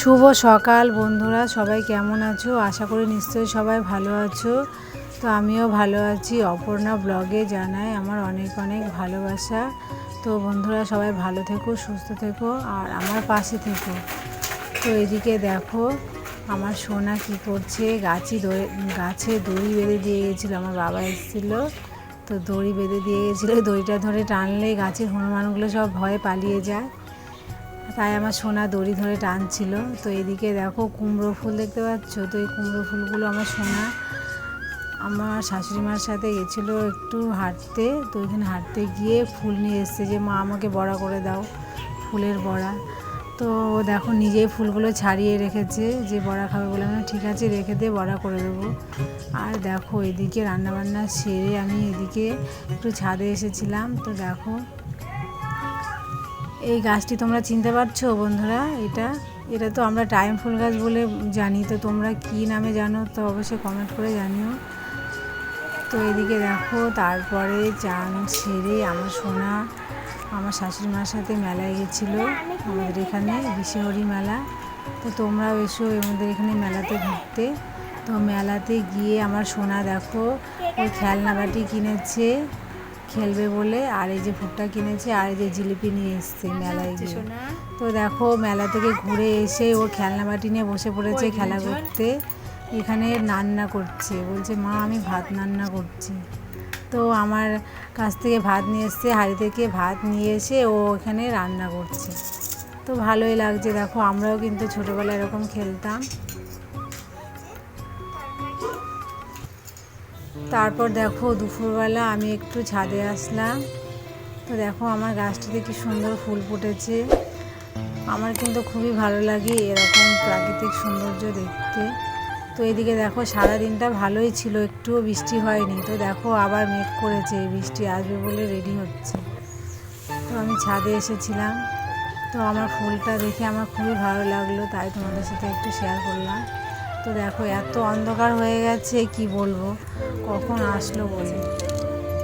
শুভ সকাল বন্ধুরা, সবাই কেমন আছো? আশা করি নিশ্চয়ই সবাই ভালো আছো। তো আমিও ভালো আছি। অপর্ণা ব্লগে জানাই আমার অনেক অনেক ভালোবাসা। তো বন্ধুরা, সবাই ভালো থেকো, সুস্থ থেকো, আর আমার পাশে থেকো। তো এদিকে দেখো, আমার সোনা কি করছে? গাছি গাছে দড়ি বেঁধে দিয়ে গেছিল, আমার বাবা এসেছিল। তো দড়ি বেঁধে দিয়ে গেছিল, দড়িটা ধরে টানলে গাছের হনুমানগুলো সব ভয়ে পালিয়ে যায়। তাই আমার সোনা দড়ি ধরে টানছিল। তো এদিকে দেখো কুমড়ো ফুল দেখতে পাচ্ছ? তো এই কুমড়ো ফুলগুলো আমার সোনা। আমার শাশুড়ি মার সাথে গেছিল একটু হাঁটতে। তো ওইখানে হাঁটতে গিয়ে ফুল নিয়ে এসছে যে, মা, আমাকে বড়া করে দাও ফুলের বড়া। তো দেখো নিজেই ফুলগুলো ছাড়িয়ে রেখেছে, যে বড়া খাবে বলে আমি ঠিক আছে, রেখে দিয়ে বড়া করে দেবো। আর দেখো এদিকে রান্নাবান্না সেরে আমি এদিকে একটু ছাদে এসেছিলাম। তো দেখো এই গাছটি তোমরা চিনতে পারছ বন্ধুরা, এটা এটা তো আমরা টাইম ফুল গাছ বলে জানি, তো তোমরা কি নামে জানো তো অবশ্যই কমেন্ট করে জানিও। তো এদিকে দেখো, তারপরে চান সেরে আমার সোনা, আমার শাশুড়ি মার সাথে মেলায় গেছিল আমাদের এখানে, বিশেহরি মেলা। তো তোমরাও এসো আমাদের এখানে মেলাতে ঘুরতে। তো মেলাতে গিয়ে আমার সোনা দেখো, ওই খেলনা বাটি কিনেছে। খেলবে বলে আর এই যে ভুট্টা কিনেছে আর এই যে জিলিপি নিয়ে এসছে মেলায় গিয়ে। তো দেখো মেলা থেকে ঘুরে এসে ও খেলনা বাটি নিয়ে বসে পড়েছে খেলা করতে। এখানে রান্না করছে। বলছে মা আমি ভাত রান্না করছি। তো আমার কাছ থেকে ভাত নিয়ে এসছে হাঁড়ি থেকে ভাত নিয়ে এসে ও এখানে রান্না করছে। তো ভালোই লাগছে। দেখো আমরাও কিন্তু ছোটোবেলায় এরকম খেলতাম। তারপর দেখো দুপুরবেলা আমি একটু ছাদে আসলাম। তো দেখো আমার গাছটিতে কি সুন্দর ফুল ফুটেছে। আমার কিন্তু খুবই ভালো লাগে এরকম প্রাকৃতিক সৌন্দর্য দেখতে। তো এদিকে দেখো সারা দিনটা ভালোই ছিল, একটুও বৃষ্টি হয়নি। তো দেখো আবার মেঘ করেছে বৃষ্টি আসবে বলে রেডি হচ্ছে। তো আমি ছাদে এসেছিলাম। তো আমার ফুলটা দেখে আমার খুবই ভালো লাগল, তাই তোমাদের সাথে একটু শেয়ার করলাম। তো দেখো, এত অন্ধকার হয়ে গেছে, কি বলব? কখন আসলো বলে?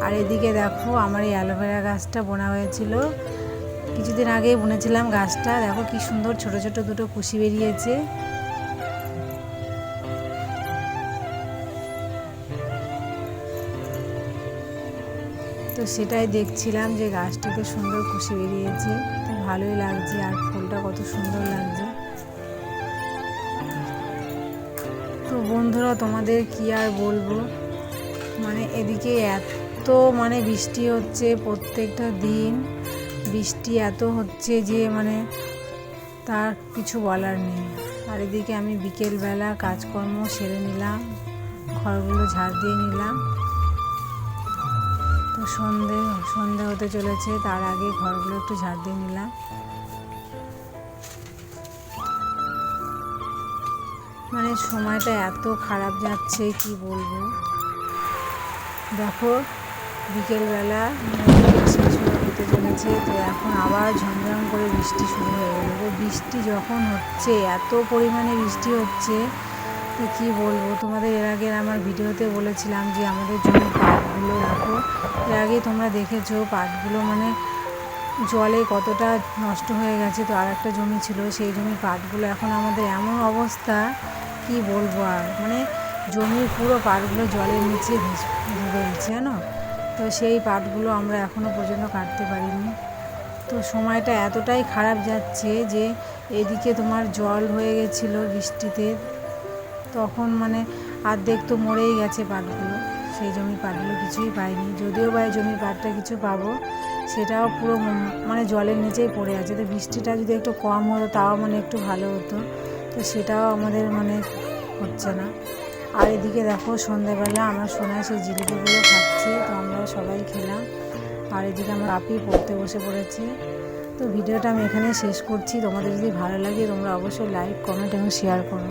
আর এদিকে দেখো, আমার এই অ্যালোভেরা গাছটা বোনা হয়েছিল। কিছুদিন আগেই বুনেছিলাম গাছটা। দেখো কি সুন্দর ছোট ছোট দুটো কুশি বেরিয়েছে। তো সেটাই দেখছিলাম যে গাছটাতে সুন্দর কুশি বেরিয়েছে। তো ভালোই লাগছে, আর ফুলটা কত সুন্দর লাগছে। বন্ধুরা, তোমাদের কি আর বলব? মানে এদিকে এত মানে বৃষ্টি হচ্ছে প্রত্যেকটা দিন। বৃষ্টি এত হচ্ছে যে মানে তার কিছু বলার নেই। আর এদিকে আমি বিকেলবেলা কাজকর্ম সেরে নিলাম, ঘরগুলো ঝাড় দিয়ে নিলাম। তো সন্ধে সন্ধে হতে চলেছে, তার আগে ঘরগুলো একটু ঝাড় দিয়ে নিলাম। মানে সময়টা এত খারাপ যাচ্ছে, কি বলব? দেখো, বিকেলবেলা হতে চলেছে, তো এখন আবার ঝমঝম করে বৃষ্টি শুরু হয়ে গেল। তো বৃষ্টি যখন হচ্ছে, এত পরিমাণে বৃষ্টি হচ্ছে, তো কী বলব? তোমাদের এর আগে আমার ভিডিওতে বলেছিলাম যে আমাদের জন্য পাটগুলো রাখো। এর আগে তোমরা দেখেছ, পাটগুলো মানে জলে কতটা নষ্ট হয়ে গেছে, তো আর একটা জমি ছিল, সেই জমির পাটগুলো এখন আমাদের এমন অবস্থা, কি বলব আর? মানে জমির পুরো পাটগুলো জলের নিচে ডুবে গেছে, জানো? তো সেই পাটগুলো আমরা এখনও পর্যন্ত কাটতে পারিনি। তো সময়টা এতটাই খারাপ যাচ্ছে যে এদিকে তোমার জল হয়ে গেছিল বৃষ্টিতে, তখন মানে আর্ধেক তো মরেই গেছে পাটগুলো, সেই জমির পাটগুলো কিছুই পাইনি। যদিও বা জমির পাটটা কিছু পাবো সেটাও পুরো মানে জলের নিচেই পড়ে আছে। তো বৃষ্টিটা যদি একটু কম হতো, তাও মানে একটু ভালো হতো। তো সেটাও আমাদের মানে হচ্ছে না। আর এদিকে দেখো, সন্ধ্যাবেলা আমার সোনা সেই জিলিপিগুলো খাচ্ছি, তো আমরা সবাই খেলাম। আর এদিকে আমার আপি পড়তে বসে পড়েছি। তো ভিডিওটা আমি এখানে শেষ করছি। তোমাদের যদি ভালো লাগে তোমরা অবশ্যই লাইক কমেন্ট এবং শেয়ার করো।